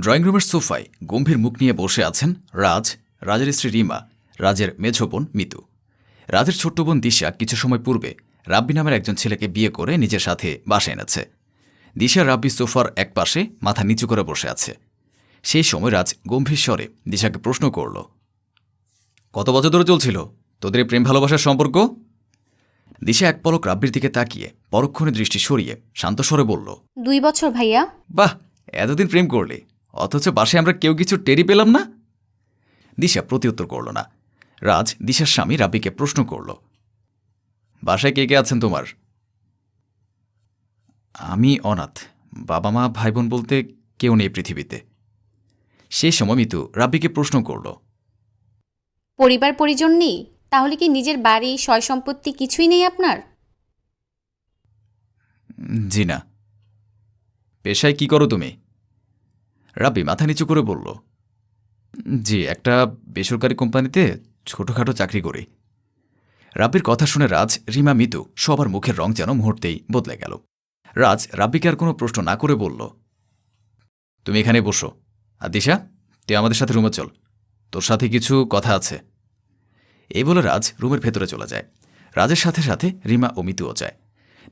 Drawing রুমের সোফায় গম্ভীর মুখ নিয়ে বসে আছেন রাজ রাজের স্ত্রী রিমা রাজের মেঝো বোন মিতু। রাজের ছোট্ট বোন দিশা কিছু সময় পূর্বে রাব্বি নামের একজন ছেলেকে বিয়ে করে নিজের সাথে বাসা এনেছে। দিশা রাব্বি সোফার এক পাশে মাথা নিচু করে বসে আছে। সেই সময় রাজ গম্ভীর স্বরে দিশাকে প্রশ্ন করল কত বছর ধরে চলছিল? তোদের প্রেম ভালোবাসার সম্পর্ক? দিশা এক পলক রাব্বির দিকে তাকিয়ে পরক্ষণে দৃষ্টি সরিয়ে শান্ত স্বরে বলল দুই বছর ভাইয়া। বাহ এতদিন প্রেম করলে। অথচ বাসে আমরা কেউ কিছু টেরি পেলাম না? দিশা প্রতিউত্তর করল না। রাজ দিশার স্বামী রাব্বিকে প্রশ্ন করল বাসায় কে কে আছেন তোমার? আমি অনাথ। বাবা মা ভাই বোন বলতে কেউ নেই পৃথিবীতে। সেই সময় মিতু রাব্বিকে প্রশ্ন করল পরিবার পরিজন নেই? তাহলে কি নিজের বাড়ি সয় সম্পত্তি কিছুই নেই আপনার? জি না। পেশায় কি করো তুমি? রাব্বি মাথা নিচু করে বলল, জি, একটা বেসরকারি কোম্পানিতে ছোটখাটো চাকরি করি। রাব্বির কথা শুনে রাজ, রিমা, মিতু সবার মুখের রং যেন মুহূর্তেই বদলে গেল। রাজ রাব্বিকে আর কোনো প্রশ্ন না করে বলল, তুমি এখানে বসো। আর দিশা তুই আমাদের সাথে রুমে চল। তোর সাথে কিছু কথা আছে। এই বলে রাজ রুমের ভেতরে চলে যায়। রাজের সাথে সাথে রিমা ও মিতুও যায়।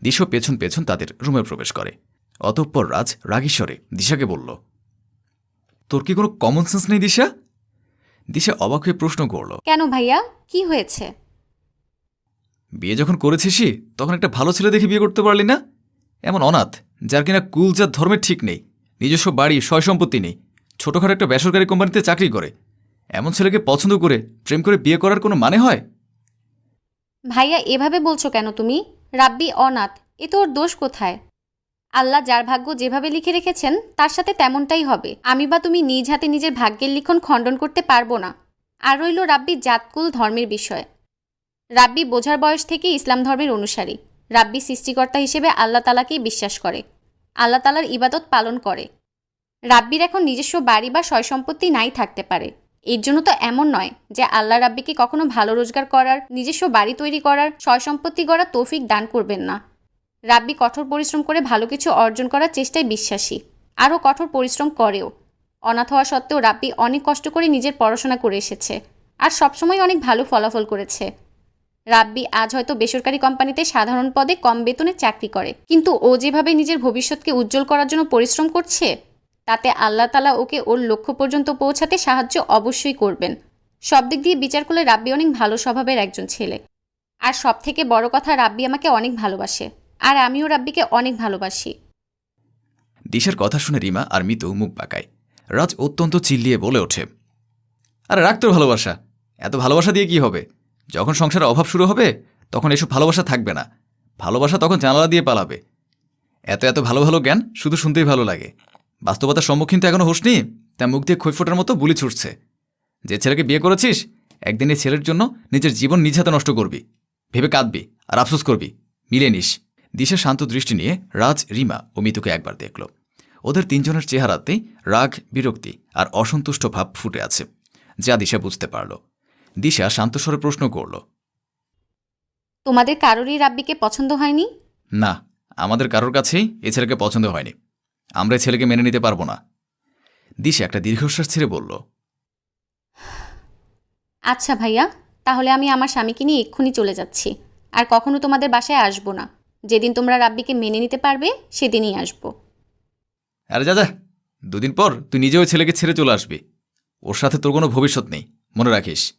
দিশা পেছন পেছন তাদের রুমে প্রবেশ করে। অতঃপর রাজ রাগীশ্বরে দিশাকে বলল তোর কি কোনো কমন সেন্স নেই দিশা? দিশা অবাক হয়ে প্রশ্ন করল। কেন ভাইয়া? কি হয়েছে? বিয়ে যখন করেছিসই তখন একটা ভালো ছেলে দেখে বিয়ে করতে পারলি না? এমন অনাথ যার কিনা কুল যার ধর্মের ঠিক নেই নিজস্ব বাড়ি সয় সম্পত্তি নেই ছোটখাটো একটা বেসরকারি কোম্পানিতে চাকরি করে। এমন ছেলেকে পছন্দ করে প্রেম করে বিয়ে করার কোনো মানে হয়? ভাইয়া এভাবে বলছো কেন তুমি? রাব্বি অনাথ এ তো ওর দোষ কোথায়? আল্লাহ যার ভাগ্য যেভাবে লিখে রেখেছেন, তার সাথে তেমনটাই হবে। আমি বা তুমি নিজ হাতে নিজের ভাগ্যের লিখন খণ্ডন করতে পারব না। আর রইল রাব্বির জাতকুল ধর্মের বিষয়। রাব্বি বোঝার বয়স থেকে ইসলাম ধর্মের অনুসারী। রাব্বি সৃষ্টিকর্তা হিসেবে আল্লাহ তালাকেই বিশ্বাস করে। আল্লাহ তালার ইবাদত পালন করে। রাব্বির এখন নিজস্ব বাড়ি বা সয় সম্পত্তি নাই থাকতে পারে। এর জন্য তো এমন নয় যে আল্লাহ রাব্বিকে কখনো ভালো রোজগার করার, নিজস্ব বাড়ি তৈরি করার সয় সম্পত্তি গড়ার তৌফিক দান করবেন না। রাব্বি কঠোর পরিশ্রম করে ভালো কিছু অর্জন করার চেষ্টায় বিশ্বাসী। আরও কঠোর পরিশ্রম করেও। অনাথ হওয়া সত্ত্বেও রাব্বি অনেক কষ্ট করে নিজের পড়াশোনা করে এসেছে আর সবসময় অনেক ভালো ফলাফল করেছে। রাব্বি আজ হয়তো বেসরকারি কোম্পানিতে সাধারণ পদে কম বেতনে চাকরি করে। কিন্তু ও যেভাবে নিজের ভবিষ্যৎকে উজ্জ্বল করার জন্য পরিশ্রম করছে, তাতে আল্লাহ তালা ওকে ওর লক্ষ্য পর্যন্ত পৌঁছাতে সাহায্য অবশ্যই করবেন। সব দিক দিয়ে বিচার করলে রাব্বি অনেক ভালো স্বভাবের একজন ছেলে। আর সব থেকে বড় কথা, রাব্বি আমাকে অনেক ভালোবাসে। আর আমিও রাব্বিকে অনেক ভালোবাসি। দিশার কথা শুনে রিমা আর মিতু মুখ বাঁকায়। রাজ অত্যন্ত চিল্লিয়ে বলে ওঠে, আরে রাখ তোর ভালোবাসা। এত ভালোবাসা দিয়ে কি হবে? যখন সংসারে অভাব শুরু হবে, তখন এসব ভালোবাসা থাকবে না। ভালোবাসা তখন জানালা দিয়ে পালাবে। এত এত ভালো ভালো জ্ঞান শুধু শুনতেই ভালো লাগে। বাস্তবতার সম্মুখীন তো এখনও হোসনি তা মুখ দিয়ে খৈফোটার মতো বুলি ছুটছে। যে ছেলেকে বিয়ে করেছিস, একদিন এই ছেলের জন্য নিজের জীবন নিজ হাতে নষ্ট করবি। ভেবে কাঁদবি আর আফসোস করবি। মিলে নিস। দিশা শান্ত দৃষ্টি নিয়ে রাজ রিমা ও মিতুকে একবার দেখল। ওদের তিনজনের চেহারাতেই রাগ বিরক্তি আর অসন্তুষ্ট ভাব ফুটে আছে যা দিশা বুঝতে পারল। দিশা শান্তস্বরে প্রশ্ন করল তোমাদের কারোরই রাব্বিকে পছন্দ হয়নি? না আমাদের কারোর কাছেই এ ছেলেকে পছন্দ হয়নি। আমরা এ ছেলেকে মেনে নিতে পারব না। দিশা একটা দীর্ঘশ্বাস ছেড়ে বলল আচ্ছা ভাইয়া তাহলে আমি আমার স্বামীকে নিয়ে এক্ষুনি চলে যাচ্ছি। আর কখনো তোমাদের বাসায় আসব না। যেদিন তোমরা রাব্বিকে মেনে নিতে পারবে সেদিনই আসব। আরে যা যা। দুদিন পর তুই নিজে ওই ছেলেকে ছেড়ে চলে আসবি। ওর সাথে তোর কোনো ভবিষ্যৎ নেই। মনে রাখিস।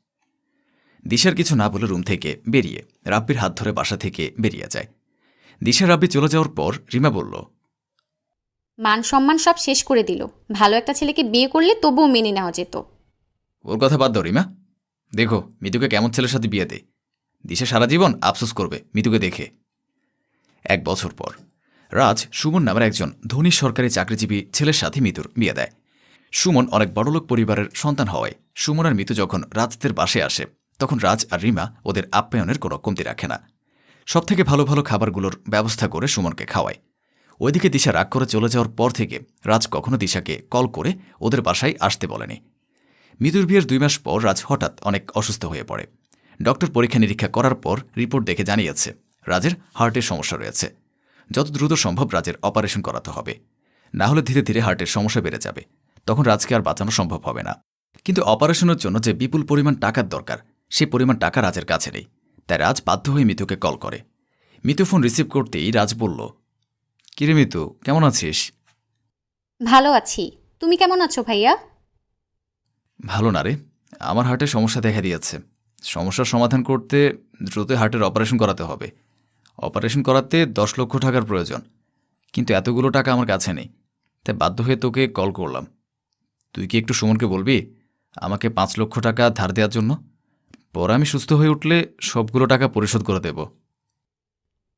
দিশার কিছু না বলে রুম থেকে বেরিয়ে রাব্বির হাত ধরে বাসা থেকে বেরিয়ে যায়। দিশা রাব্বি চলে যাওয়ার পর রিমা বলল মান সম্মান সব শেষ করে দিল। ভালো একটা ছেলেকে বিয়ে করলে তবুও মেনে নেওয়া যেত। ওর কথা বাদ দাও রিমা। দেখো মিতুকে কেমন ছেলের সাথে বিয়ে দে। দিশা সারা জীবন আফসোস করবে মিতুকে দেখে। এক বছর পর। রাজ সুমন নামের একজন ধনী সরকারি চাকরিজীবী ছেলের সাথে মিতুর বিয়ে দেয়। সুমন অনেক বড়লোক পরিবারের সন্তান হওয়ায় সুমন আর মিতু যখন রাজদের বাসে আসে, তখন রাজ আর রিমা ওদের আপ্যায়নের কোনো কমতি রাখে না। সবথেকে ভালো ভালো খাবারগুলোর ব্যবস্থা করে সুমনকে খাওয়ায়। ওইদিকে দিশা রাগ করে চলে যাওয়ার পর থেকে রাজ কখনো দিশাকে কল করে ওদের বাসায় আসতে বলেনি। মৃত্যুর বিয়ের দুই মাস পর রাজ হঠাৎ অনেক অসুস্থ হয়ে পড়ে। ডক্টর পরীক্ষা নিরীক্ষা করার পর রিপোর্ট দেখে জানিয়েছে রাজের হার্টের সমস্যা রয়েছে। যত দ্রুত সম্ভব রাজের অপারেশন করাতে হবে। না হলে ধীরে ধীরে হার্টের সমস্যা বেড়ে যাবে। তখন রাজকে আর বাঁচানো সম্ভব হবে না। কিন্তু অপারেশনের জন্য যে বিপুল পরিমাণ টাকার দরকার সে পরিমাণ টাকা রাজের কাছে নেই। তাই রাজ বাধ্য হয়ে মিতুকে কল করে। মিতু ফোন রিসিভ করতেই রাজ বলল কিরে মিতু কেমন আছিস? ভালো আছি। তুমি কেমন আছো ভাইয়া? ভালো না রে। আমার হার্টের সমস্যা দেখা দিয়েছে। সমস্যার সমাধান করতে দ্রুত হার্টের অপারেশন করাতে হবে। অপারেশন করাতে দশ লক্ষ টাকার প্রয়োজন। কিন্তু এতগুলো টাকা আমার কাছে নেই। তাই বাধ্য হয়ে তোকে কল করলাম। তুই কি একটু সুমনকে বলবি? আমাকে পাঁচ লক্ষ টাকা ধার দেওয়ার জন্য? পরে আমি সুস্থ হয়ে উঠলে সবগুলো টাকা পরিশোধ করে দেব।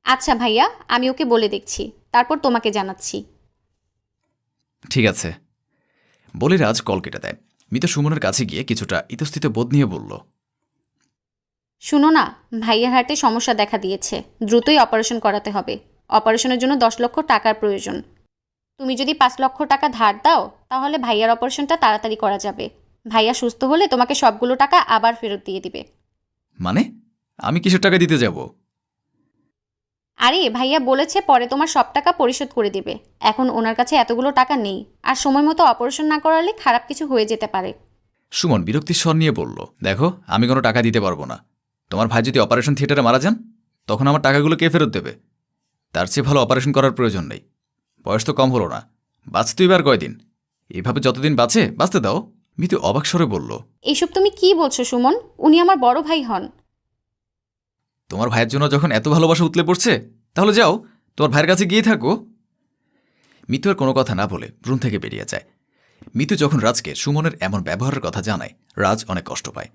আচ্ছা ভাইয়া আমি ওকে বলে দেখছি। তারপর তোমাকে জানাচ্ছি। ঠিক আছে। বলে রাজ কল কেটে দেয়। মিতা সুমনের কাছে গিয়ে কিছুটা ইতস্থিত বোধ নিয়ে বলল শুনো না ভাইয়ার হার্টে সমস্যা দেখা দিয়েছে। দ্রুতই অপারেশন করাতে হবে। অপারেশনের জন্য দশ লক্ষ টাকার প্রয়োজন। তুমি যদি পাঁচ লক্ষ টাকা ধার দাও তাহলে ভাইয়ার অপারেশনটা তাড়াতাড়ি করা যাবে। ভাইয়া সুস্থ হলে তোমাকে সবগুলো টাকা আবার ফেরত দিয়ে দিবে। মানে? আমি কিছু টাকা দিতে যাব? আরে ভাইয়া বলেছে পরে তোমার সব টাকা পরিশোধ করে দিবে। এখন ওনার কাছে এতগুলো টাকা নেই। আর সময় মতো অপারেশন না করালে খারাপ কিছু হয়ে যেতে পারে। সুমন বিরক্তির স্বর নিয়ে বলল দেখো আমি কোনো টাকা দিতে পারব না। তোমার ভাই যদি অপারেশন থিয়েটারে মারা যান তখন আমার টাকাগুলো কে ফেরত দেবে? তার চেয়ে ভালো অপারেশন করার প্রয়োজন নেই। বয়স তো কম হলো না। বাঁচতে এবার কয়দিন? এভাবে যতদিন বাঁচে বাঁচতে দাও। মিতু অবাক স্বরে বলল এইসব তুমি কি বলছো সুমন? উনি আমার বড় ভাই হন। তোমার ভাইয়ের জন্য যখন এত ভালোবাসা উতলে পড়ছে তাহলে যাও তোমার ভাইয়ের কাছে গিয়ে থাকো। মিতু আর কোনো কথা না বলে রুম থেকে বেরিয়ে যায়। মিতু যখন রাজকে সুমনের এমন ব্যবহারের কথা জানায় রাজ অনেক কষ্ট পায়।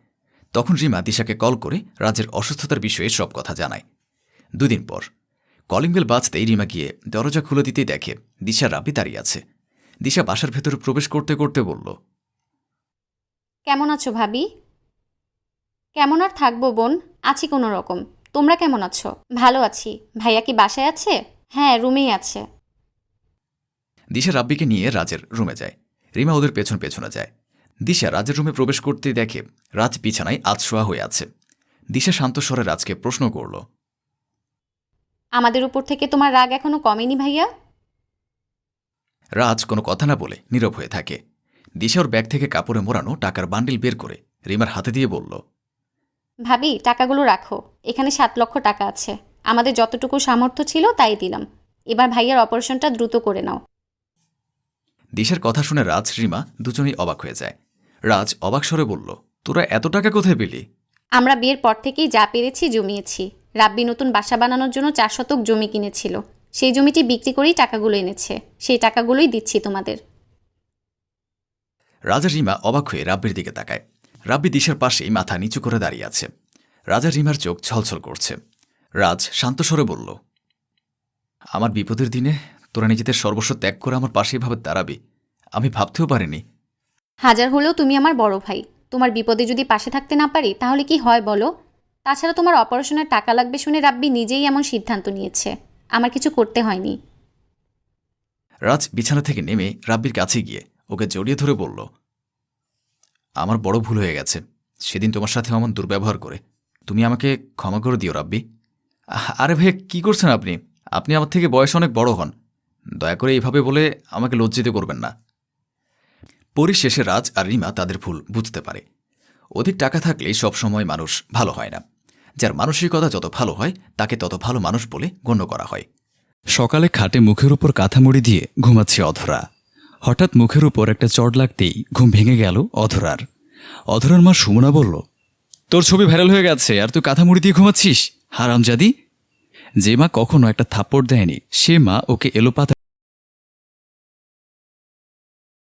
তখন রিমা দিশাকে কল করে রাজের অসুস্থতার বিষয়ে সব কথা জানায়। দুদিন পর কলিং বেল বাজতেই রিমা গিয়ে দরজা খুলে দিতেই দেখে দিশা রাবি দাঁড়িয়ে আছে। দিশা বাসার ভেতরে প্রবেশ করতে করতে বলল কেমন আছো ভাবি? কেমন আর থাকব বোন আছি কোনো রকম। তোমরা কেমন আছো? ভালো আছি। ভাইয়া কি বাসায় আছে? হ্যাঁ রুমেই আছে। দিশা রাব্বিকে নিয়ে রাজের রুমে যায়। রিমা ওদের পেছন পেছনে যায়। দিশা রাজের রুমে প্রবেশ করতে দেখে রাজ বিছানায় আতশোয়া হয়ে আছে। দিশা শান্ত স্বরে রাজকে প্রশ্ন করল আমাদের উপর থেকে তোমার রাগ এখনও কমেনি ভাইয়া? রাজ কোনো কথা না বলে নীরব হয়ে থাকে। দিশা ওর ব্যাগ থেকে কাপড়ে মোড়ানো টাকার বান্ডিল বের করে রিমার হাতে দিয়ে বলল ভাবি টাকাগুলো রাখো। এখানে সাত লক্ষ টাকা আছে। আমাদের যতটুকু সামর্থ্য ছিল তাই দিলাম। এবার ভাইয়ার অপারেশনটা দ্রুত করে নাও। দিশার কথা শুনে রাজ রিমা দুজনেই অবাক হয়ে যায়। রাজ অবাক স্বরে বলল তোরা এত টাকা কোথায় পেলি? আমরা বিয়ের পর থেকেই যা পেরেছি জমিয়েছি। রাব্বি নতুন বাসা বানানোর জন্য চার শতক জমি কিনেছিল। সেই জমিটি বিক্রি করেই টাকাগুলো এনেছে। সেই টাকাগুলোই দিচ্ছি তোমাদের। রাজা রিমা অবাক হয়ে রাব্বির দিকে তাকায়। রাব্বি দিশার পাশেই মাথা নিচু করে দাঁড়িয়ে আছে। রাজা রিমার চোখ ছলছল করছে। রাজ শান্ত স্বরে বলল আমার বিপদের দিনে তোরা নিজেদের সর্বস্ব ত্যাগ করে আমার পাশে এভাবে দাঁড়াবি। আমি ভাবতেও পারিনি হাজার হলেও তুমি আমার বড় ভাই। তোমার বিপদে যদি পাশে থাকতে না পারি, তাহলে কি হয় বলো? তাছাড়া তোমার অপারেশনের টাকা লাগবে শুনে রাব্বি নিজেই এমন সিদ্ধান্ত নিয়েছে। আমার কিছু করতে হয়নি। রাজ বিছানা থেকে নেমে রাব্বির কাছে গিয়ে ওকে জড়িয়ে ধরে বলল, আমার বড় ভুল হয়ে গেছে। সেদিন তোমার সাথে অমন দুর্ব্যবহার করে। তুমি আমাকে ক্ষমা করে দিও রাব্বি। আরে ভাই কি করছেন আপনি? আপনি আমার থেকে বয়স অনেক বড় হন। দয়া করে এইভাবে বলে আমাকে লজ্জিত করবেন না। পরিশেষে রাজ আর রিমা তাদের ভুল বুঝতে পারে। অধিক টাকা থাকলেই সবসময় মানুষ ভালো হয় না। যার মানসিকতা যত ভালো হয়, তাকে তত ভালো মানুষ বলে গণ্য করা হয়। সকালে খাটে মুখের উপর কাঁথা মুড়ি দিয়ে ঘুমাচ্ছে অধরা। হঠাৎ মুখের উপর একটা চড় লাগতেই ঘুম ভেঙে গেল অধরার। অধরার মা সুমনা বলল, তোর ছবি ভাইরাল হয়ে গেছে, আর তুই কাঁথা মুড়ি দিয়ে ঘুমাচ্ছিস? হারামজাদি? যে মা কখনো একটা থাপ্পড় দেয়নি, সে মা ওকে এলোপাতা